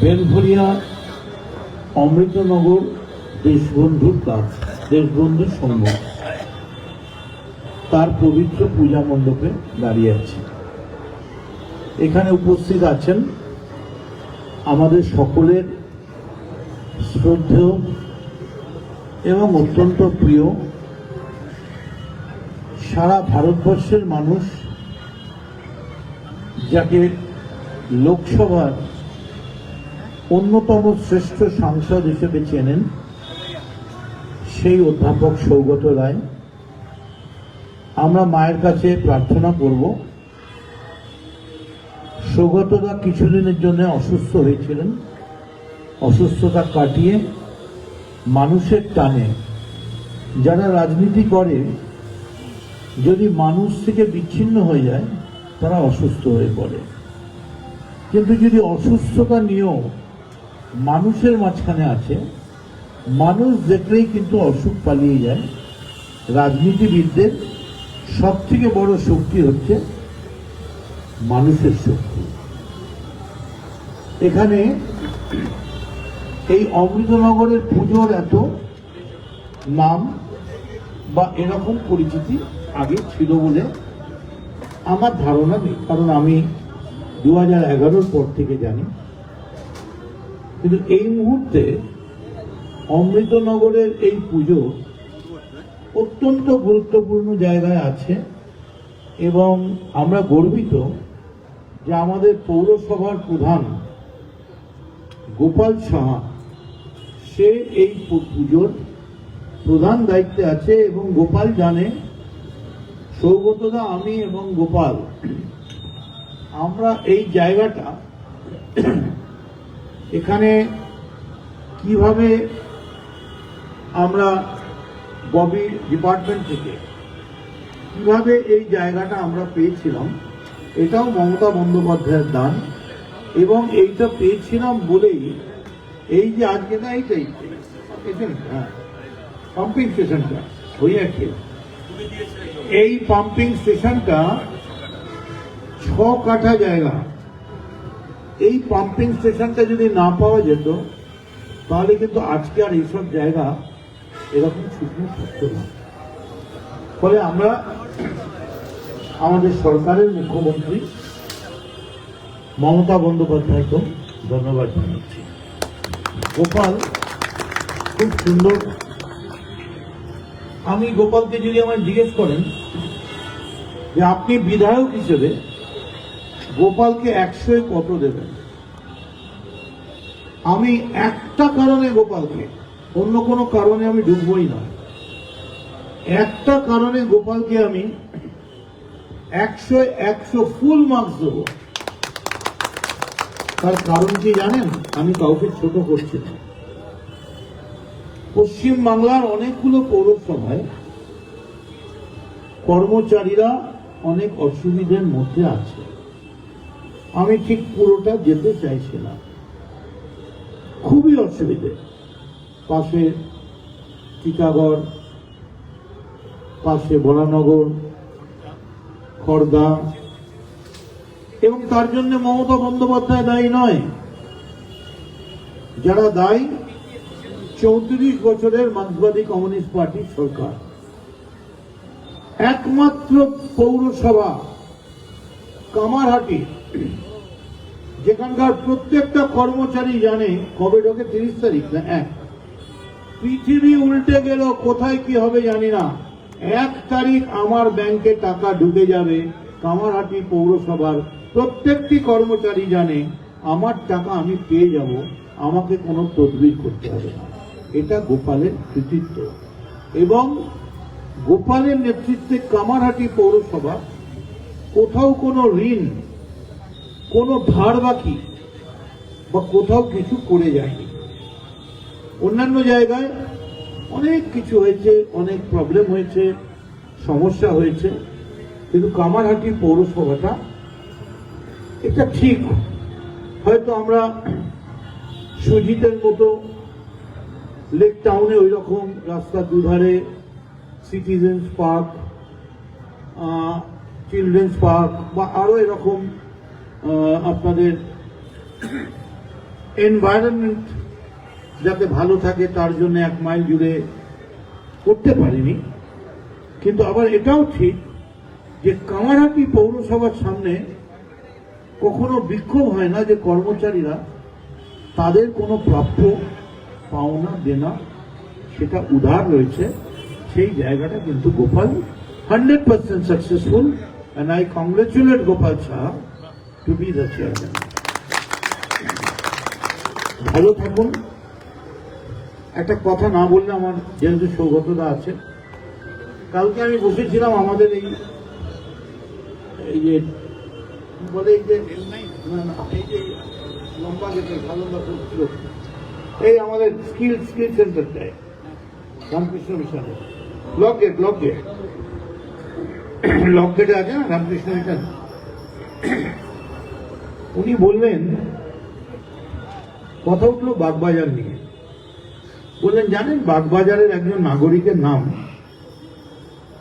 Belgharia, Amritnagar Deshbandhu club Deshbandhu Sangha তার পবিত্র পূজা মণ্ডপে দাঁড়িয়ে আছি। এখানে উপস্থিত আছেন আমাদের সকলের শ্রদ্ধেয় এবং অত্যন্ত প্রিয় সারা ভারতবর্ষের মানুষ যাকে লোকসভার অন্যতম শ্রেষ্ঠ সাংসদ হিসেবে চেনেন সেই অধ্যাপক সৌগত রায়। আমরা মায়ের কাছে প্রার্থনা করব। সৌগতদা কিছুদিনের জন্য অসুস্থ হয়েছিলেন। অসুস্থতা কাটিয়ে মানুষের টানে। যারা রাজনীতি করে, যদি মানুষ থেকে বিচ্ছিন্ন হয়ে যায়, তারা অসুস্থ হয়ে পড়ে। কিন্তু যদি অসুস্থতা নিয়েও মানুষের মাঝখানে আছে। মানুষ দেখলেই কিন্তু অসুখ পালিয়ে যায়। রাজনীতিবিদদের সব থেকে বড় শক্তি হচ্ছে মানুষের শক্তি। এখানে এই অমৃতনগরের পুজোর এত নাম বা এরকম পরিচিতি আগে ছিল বলে আমার ধারণা নেই। কারণ আমি দু হাজার পর থেকে জানি। কিন্তু এই মুহূর্তে অমৃতনগরের এই পুজো অত্যন্ত গুরুত্বপূর্ণ জায়গায় আছে এবং আমরা গর্বিত যে আমাদের পৌরসভার প্রধান গোপাল সাহা, সে এই পুজোর প্রধান দায়িত্বে আছে এবং গোপাল জানে, সৌগতদা, আমি এবং গোপাল, আমরা এই জায়গাটা এখানে কীভাবে আমরা ববি ডিপার্টমেন্ট থেকে কীভাবে এই জায়গাটা আমরা পেয়েছিলাম, এটাও মমতা বন্দ্যোপাধ্যায়ের দান। এবং এইটা পেয়েছিলাম বলেই এই যে আজকে না, এইটাই হ্যাঁ পাম্পিং স্টেশনটা ওই আর এই পাম্পিং স্টেশনটা ছ কাঠা জায়গা। এই পাম্পিং স্টেশনটা যদি না পাওয়া যেত, তাহলে কিন্তু আজকে আর এইসব জায়গা এরকম শুকনো থাকতো না। ফলে আমরা আমাদের সরকারের মুখ্যমন্ত্রী মমতা বন্দ্যোপাধ্যায়কে ধন্যবাদ জানাচ্ছি। গোপাল, খুব সুন্দর। আমি গোপালকে যদি আমায় জিজ্ঞেস করেন যে আপনি বিধায়ক হিসেবে গোপালকে একশোয় কত দেবেন। আমি একটা কারণে গোপালকে, অন্য কোনো কারণে আমি ডুববই না। একটা কারণে গোপালকে আমি একশো একশো ফুল মার্কস দেব। তার কারণ কি জানেন? আমি কাউকে ছোট করছি না। পশ্চিম বাংলার অনেকগুলো পৌরসভায় কর্মচারীরা অনেক অসুবিধার মধ্যে আছে। আমি ঠিক পুরোটা যেতে চাইছি না খুবই অসুবিধে। পাশে টিকাগড়, পাশে বরানগর খড়দা এবং তার জন্য মমতা বন্দ্যোপাধ্যায় দায়ী নয়। যারা দায়ী, চৌত্রিশ বছরের মার্ক্সবাদী কমিউনিস্ট পার্টির সরকার। একমাত্র পৌরসভা, কামারহাটি যেখানকার প্রত্যেকটা কর্মচারী জানে কবে ঢোকে তিরিশ তারিখ না এক। পৃথিবী উল্টে গেল, কোথায় কি হবে জানি না। এক তারিখ আমার ব্যাংকে টাকা ঢুকে যাবে, কামারহাটি পৌরসভার প্রত্যেকটি কর্মচারী জানে আমার টাকা আমি পেয়ে যাব, আমাকে কোনো তদবির করতে হবে না। এটা গোপালের কৃতিত্ব। এবং গোপালের নেতৃত্বে কামারহাটি পৌরসভা, কোথাও কোনো ঋণ কোনো ধার বাকি বা কোথাও কিছু করে যায়নি। অন্যান্য জায়গায় অনেক কিছু হয়েছে, অনেক প্রবলেম হয়েছে, সমস্যা হয়েছে, কিন্তু কামারহাটি পৌরসভাটা এটা ঠিক। হয়তো আমরা সুজিতের মতো লেক টাউনে ওই রকম রাস্তার দুধারে সিটিজেন্স পার্ক চিলড্রেন্স পার্ক বা আরও এরকম আপনাদের এনভায়রনমেন্ট যাতে ভালো থাকে, তার জন্য এক মাইল জুড়ে করতে পারিনি। কিন্তু আবার এটাও ঠিক যে কামারহাটি পৌরসভার সামনে কখনো বিক্ষোভ হয় না যে কর্মচারীরা তাদের কোনো প্রাপ্য পাওনা, দেনা, সেটা উধার রয়েছে। সেই জায়গাটা কিন্তু Gopal hundred percent successful and I congratulate Gopal Shah to be the chairman ভালো থাকুন। একটা কথা না বললে আমার যেহেতু সৌগতদা আছে। কালকে আমি বসেছিলাম আমাদের এই এই যে বলে এই যে এই যে লম্বা করছিল এই আমাদের স্কিল স্কিল সেন্টারটায়, রামকৃষ্ণ মিশনে। Lock gate lock gate. Lock গেটে আছে না, রামকৃষ্ণ মিশন? উনি বললেন, কথা উঠল বাগবাজার নিয়ে। বললেন, জানেন বাগবাজারের একজন নাগরিকের নাম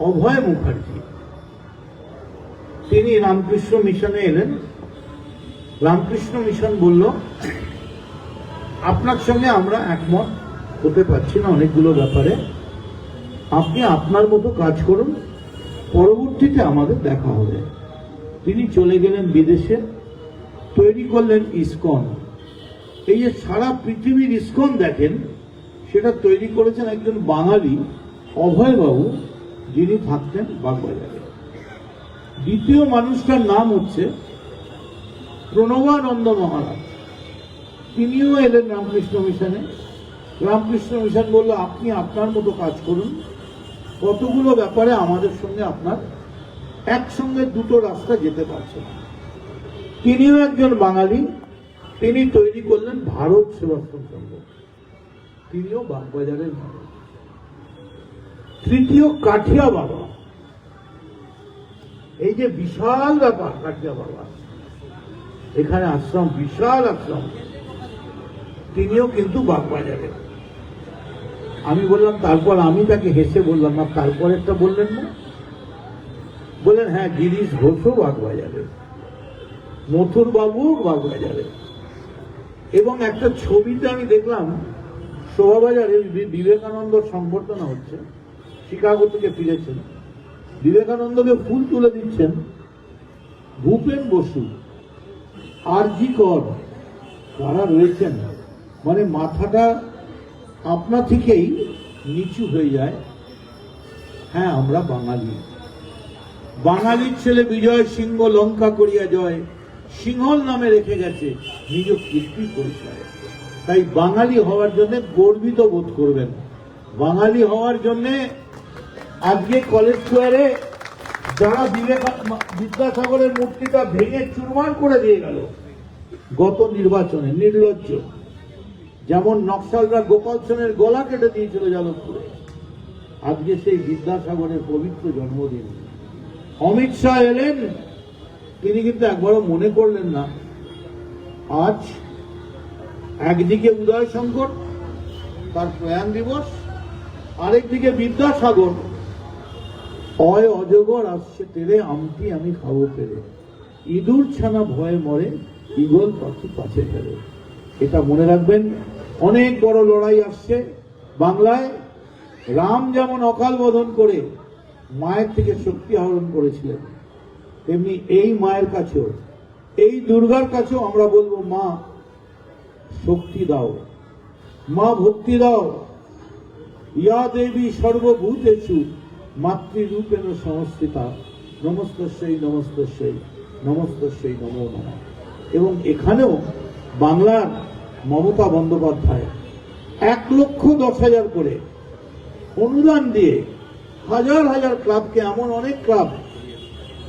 অভয় মুখার্জি। তিনি রামকৃষ্ণ মিশনে এলেন। রামকৃষ্ণ মিশন বলল, আপনার সঙ্গে আমরা একমত, হতে পারছি না অনেকগুলো ব্যাপারে। আপনি আপনার মতো কাজ করুন, পরবর্তীতে আমাদের দেখা হবে। তিনি চলে গেলেন বিদেশে। তৈরি করলেন ইসকন। এই যে সারা পৃথিবীর ইসকন দেখেন, সেটা তৈরি করেছেন একজন বাঙালি, অভয়বাবু, যিনি থাকতেন বাগবাজারে। দ্বিতীয় মানুষটার নাম হচ্ছে প্রণবানন্দ মহারাজ। তিনিও এলেন রামকৃষ্ণ মিশনে। রামকৃষ্ণ মিশন বলল, আপনি আপনার মতো কাজ করুন। কতগুলো ব্যাপারে আমাদের সঙ্গে আপনার একসঙ্গে দুটো রাস্তা যেতে পারছে না। তিনিও একজন বাঙালি। তিনি তৈরি করলেন ভারত সেবাশ্রম সংঘ। তিনিও বাগবাজারের তৃতীয় কাঠিয়া বাবা। এই যে বিশাল ব্যাপার, কাঠিয়া বাবা। এখানে আশ্রম, বিশাল আশ্রম। তিনিও কিন্তু বাগবাজারে আমি বললাম, তারপর আমি তাকে হেসে বললাম, না তারপর একটা বললেন না? বললেন হ্যাঁ গিরিশ ঘোষও বাগবাজারে মথুর বাবু বাগবাজারে এবং একটা ছবিতে আমি দেখলাম শোভাবাজারে বিবেকানন্দ সংবর্ধনা হচ্ছে। শিকাগো থেকে ফিরেছেন। বিবেকানন্দকে ফুল তুলে দিচ্ছেন ভূপেন বসু। আর জি কর তারা রয়েছেন মানে মাথাটা আপনা থেকেই নিচু হয়ে যায়। হ্যাঁ আমরা বাঙালি। বাঙালির ছেলে বিজয় সিংহ লঙ্কা করিয়া জয়। সিংহল নামে রেখে গেছে নিজ কীর্তি পরিচয় তাই বাঙালি হওয়ার জন্য গর্বিত বোধ করবেন। বাঙালি হওয়ার জন্য আজকে কলেজ স্কোয়ারে যারা বিদ্যাসাগরের মূর্তিটা ভেঙে চুরমার করে দিয়ে গেল। গত নির্বাচনে, নির্লজ্জ। যেমন নকশালরা গোপাল সেনের গলা কেটে দিয়েছিল যাদবপুরে। আজকে সেই বিদ্যাসাগরের পবিত্র জন্মদিন। অমিত শাহ এলেন কিন্তু একবারও মনে করলেন না। আজ একদিকে উদয় শঙ্কর, তার প্রয়াণ দিবস, আরেকদিকে বিদ্যাসাগর। অয় অজগর আসছে তেরে আমটি আমি খাব পেরে। ইঁদুর ছানা ভয়ে মরে ইগল পাখি পাশে ফেলে। এটা মনে রাখবেন, অনেক বড় লড়াই আসছে বাংলায়। রাম যেমন অকাল বোধন করে, মায়ের থেকে শক্তি আহরণ করেছিলেন। তেমনি এই মায়ের কাছেও, এই দুর্গার কাছেও আমরা বলব, মা, শক্তি দাও। মা, ভক্তি দাও। ইয়া দেবী সর্বভূতেষু মাতৃরূপেণ সংস্থিতা। নমস্তস্যই নমস্তস্যই নমস্তস্যই নমো নম। এবং এখানেও বাংলার মমতা বন্দ্যোপাধ্যায় এক লক্ষ দশ হাজার করে অনুদান দিয়ে হাজার হাজার ক্লাবকে, এমন অনেক ক্লাব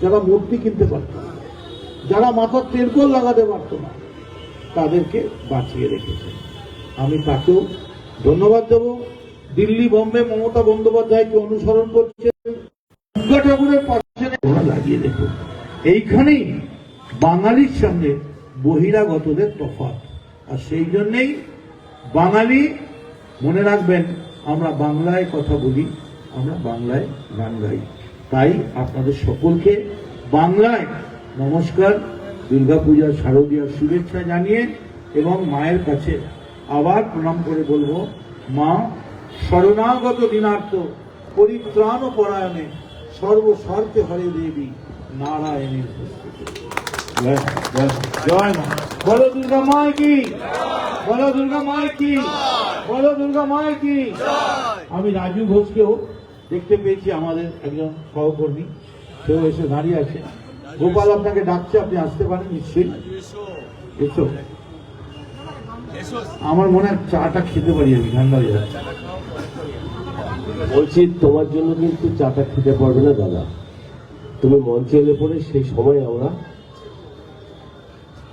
যারা মূর্তি কিনতে পারত না, যারা মাথার তেরকোল লাগাতে পারত না, তাদেরকে বাঁচিয়ে রেখেছে। আমি তাকেও ধন্যবাদ দেব। দিল্লি বোম্বে মমতা বন্দ্যোপাধ্যায়কে অনুসরণ করছে। দুর্গা ঠাকুরের পাশে লাগিয়ে দেখুন এইখানেই বাঙালির সঙ্গে বহিরাগতদের তফাৎ। আর সেই জন্যেই বাঙালি, মনে রাখবেন, আমরা বাংলায় কথা বলি, আমরা বাংলায় গান গাই। তাই আপনাদের সকলকে বাংলায় নমস্কার দুর্গাপূজার শারদীয়ার শুভেচ্ছা জানিয়ে এবং মায়ের কাছে আবার প্রণাম করে বলব মা শরণাগত দিনার্থ পরিত্রাণ ও পরায়ণে সর্বস্বার্থে হরে দেবী নারায়ণের পুস্তকে। জয় জয় জয় মা। বলো দুর্গা মায় কি? বলো দুর্গা মায় কি? বলো দুর্গা মায় কি? আমি রাজু ঘোষকেও দেখতে পেয়েছি আমাদের একজন সহকর্মী, সেও এসে দাঁড়িয়ে আছে। গোপাল আপনাকে ডাকছে, আপনি আসতে পারেন নিশ্চয়ই। এসো। আমার মনে হয় চাটা খেতে পারি আমি, ঠান্ডা বলছি, তোমার জন্য কিন্তু চাটা খেতে পারবে না, দাদা। তুমি মঞ্চে এলে পরে সেই সময় আমরা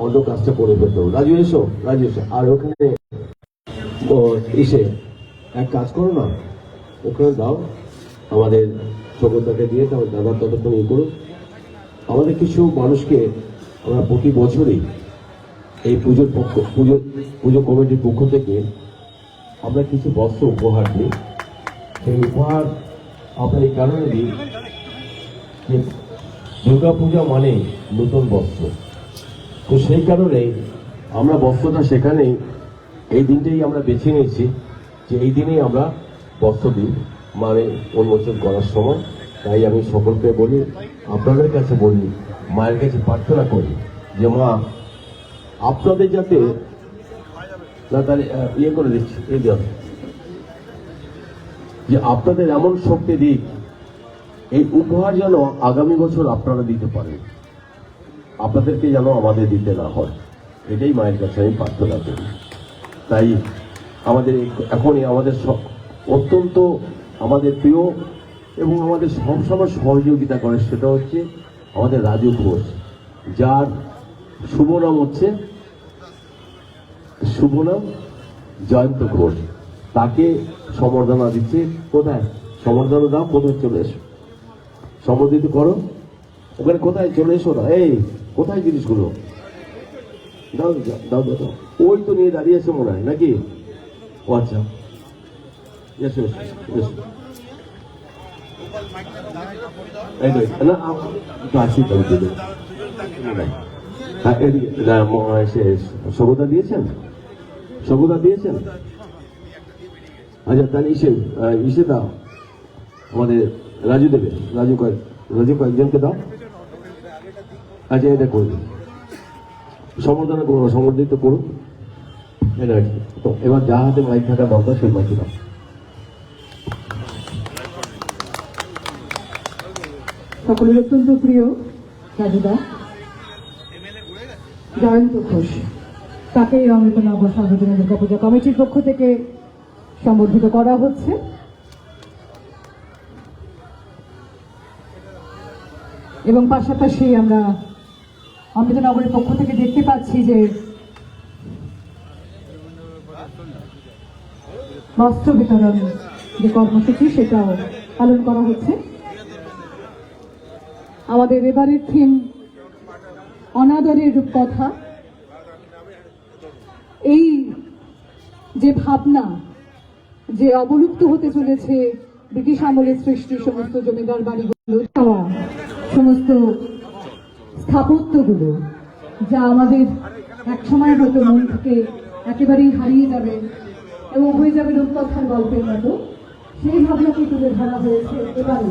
অন্য কাজটা করে ফেলতে হবে রাজু, এসো রাজু, এসো। আর ওখানে এসে এক কাজ করো না, ওখানে দাও। আমাদের ছোটদাকে দিয়ে দাও দাদা ততক্ষণ ইয়ে করুন আমাদের কিছু মানুষকে আমরা প্রতি বছরই এই পুজোর পক্ষ, পুজো পুজো কমিটির পক্ষ থেকে আমরা কিছু বস্ত্র উপহার দিই। সেই উপহার আমরা এই কারণে দিই যে দুর্গা পূজা মানে নতুন বস্ত্র। তো সেই কারণে আমরা বস্ত্রটা সেখানেই এই দিনটাই আমরা বেছে নিয়েছি যে এই দিনেই আমরা বস্ত্র দিই। মানে উন্মোচন করার সময়, তাই আমি সকলকে বলি, আপনাদের কাছে বলি, মায়ের কাছে প্রার্থনা করি যে মা, আপনাদের যাতে না তাহলে ইয়ে করে দিচ্ছি এই দেওয়া। যে আপনাদের এমন শক্তি দিক, এই উপহার যেন আগামী বছর আপনারা দিতে পারেন। আপনাদেরকে যেন আমাদের দিতে না হয়। এটাই মায়ের কাছে আমি প্রার্থনা করি। তাই আমাদের এখনই আমাদের অত্যন্ত আমাদের প্রিয় এবং আমাদের সবসময় সহযোগিতা করে, সেটা হচ্ছে আমাদের রাজু ঘোষ, যার শুভ নাম হচ্ছে শুভ নাম জয়ন্ত ঘোষ। তাকে সম্বর্ধনা দিচ্ছে কোথায়? সম্বর্ধনা দাও কোথায় চলে এসো? সম্বর্ধিত করো। ওখানে কোথায় চলে এসো না? এই, কোথায় জিনিসগুলো? দাও দাও দাও। ওই তো নিয়ে দাঁড়িয়ে আছে মনে হয়, নাকি? ও আচ্ছা। ম- সে সবুদা দিয়েছেন দিয়েছেন আচ্ছা তাহলে ইসে ইসে দাও আমাদের রাজু দেবে রাজু কয়েক রাজু কয়েকজনকে দাও আচ্ছা এটা করবে সম্বর্ধনা করুন সম্বর্ধিত করুন এটা এবার যা হাতে মাইক থাকা দরকার সেই মাইক দাও সকলের অত্যন্ত প্রিয় রাজুদা জয়ন্ত ঘোষ। তাকে অমৃতনগর সার্বজনীন দুর্গাপূজা কমিটির পক্ষ থেকে সম্বর্ধিত করা হচ্ছে। এবং পাশাপাশি আমরা অমৃতনগরের পক্ষ থেকে দেখতে পাচ্ছি যে বস্ত্র বিতরণ যে কর্মসূচি, সেটাও পালন করা হচ্ছে। আমাদের এবারের থিম অনাদরের রূপকথা। এই যে ভাবনা, যে অবলুপ্ত হতে চলেছে ব্রিটিশ আমলের সৃষ্টি সমস্ত জমিদার বাড়িগুলো, সমস্ত স্থাপত্যগুলো, যা আমাদের একসময় হয়তো মন থেকে একেবারেই হারিয়ে যাবে এবং হয়ে যাবে রূপকথার গল্পের মতো, সেই ভাবনাকে তুলে ধরা হয়েছে এবারে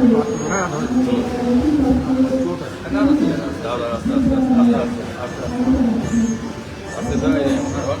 অমৃতনগরের নন্দের সামনে। অমৃতনগর সামনে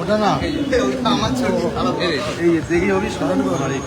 ওটা না। আমার ছবি এই দেখি ওকে স্মরণ করে